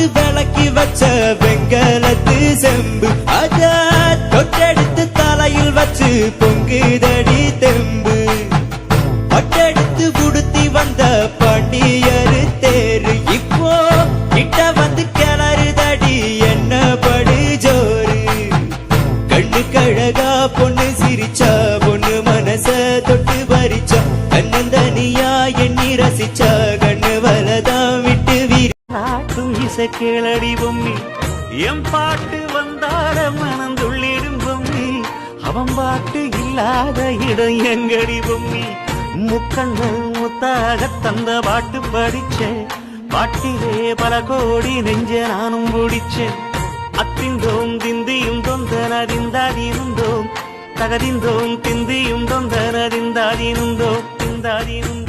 போட்டு விளக்கி வச்ச வெங்கலத்து செம்பு. அஜா தொட்டெடுத்து தலையில் வச்சு பொங்குதடி தெம்பு. பட்டெடுத்து உடுத்தி வந்த பாண்டியரு தேரு. இப்போ கிட்ட வந்து கிளறுதடி என்ன படு ஜோரு. கண்ணு கழகா பொண்ணு சிரிச்சா பொண்ணு மனச தொட்டு பறிச்சா தன்னந்தனியா எண்ணி ரசிச்சா இசை கேளடி பொம்மி. எம் பாட்டு வந்தால மனந்துள்ளிடும் பொம்மி. அவன் பாட்டு இல்லாத இடம் எங்கடி பொம்மி. முக்கண்ணல் முத்தாக தந்த பாட்டு படிச்சேன் பாட்டிலே பல கோடி நெஞ்ச நானும் பிடிச்சேன் அத்திந்தோம் திந்தியும் தொந்தனதிந்தாதிருந்தோம் தகதிந்தோம் திந்தியும் தொந்தனதிந்தாதிருந்தோம் திந்தாதிருந்தோம்